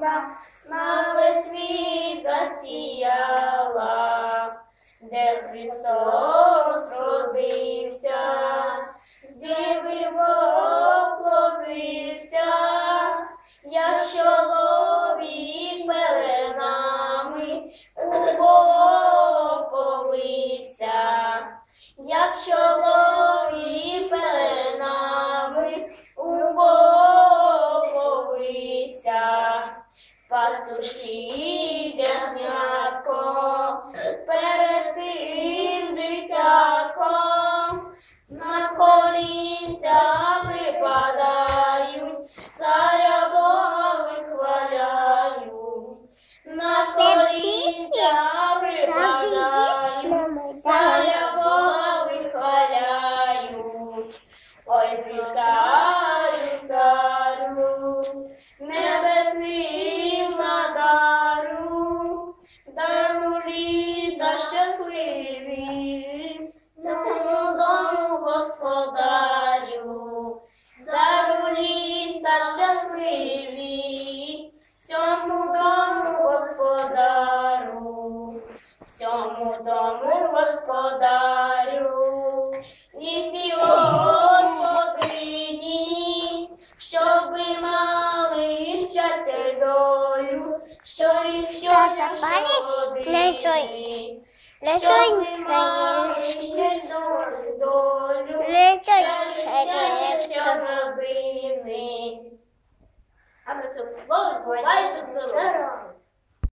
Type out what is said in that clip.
ясна на весь світ засіяла, де Христос родився, з діви воплотився, як чоловік пеленами, нами у як чоловік. Пастушки зернятко, перед тим дитятком, на колінця припадають, царя Бога вихваляють, на колінця припадають, царя Бога вихваляють. Ой, ти дару літа щасливі, цьому дому господарю, дару літа щасливі, всьому дому господару, всьому дому господарю, і щоб ви Bunny, join. Let's join Let's trains. Let's join trains. I'm going to